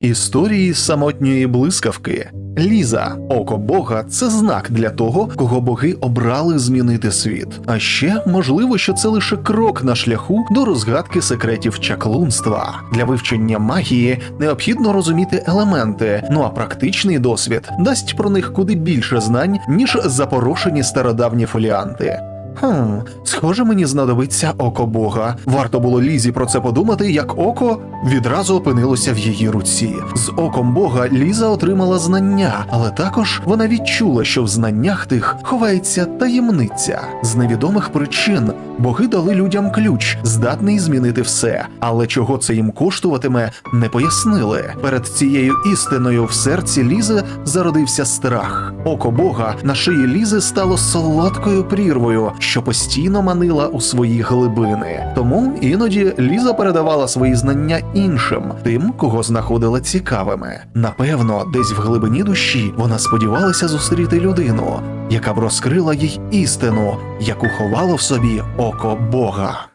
Історії самотньої блискавки. Ліза, око Бога, це знак для того, кого боги обрали змінити світ. А ще можливо, що це лише крок на шляху до розгадки секретів чаклунства. Для вивчення магії необхідно розуміти елементи, ну а практичний досвід дасть про них куди більше знань, ніж запорошені стародавні фоліанти. Хм, схоже, мені знадобиться око Бога. Варто було Лізі про це подумати, як око відразу опинилося в її руці. З оком Бога Ліза отримала знання, але також вона відчула, що в знаннях тих ховається таємниця. З невідомих причин боги дали людям ключ, здатний змінити все. Але чого це їм коштуватиме, не пояснили. Перед цією істиною в серці Лізи зародився страх. Око Бога на шиї Лізи стало солодкою прірвою, що постійно манила у свої глибини. Тому іноді Ліза передавала свої знання іншим, тим, кого знаходила цікавими. Напевно, десь в глибині душі вона сподівалася зустріти людину, яка б розкрила їй істину, яку ховало в собі око Бога.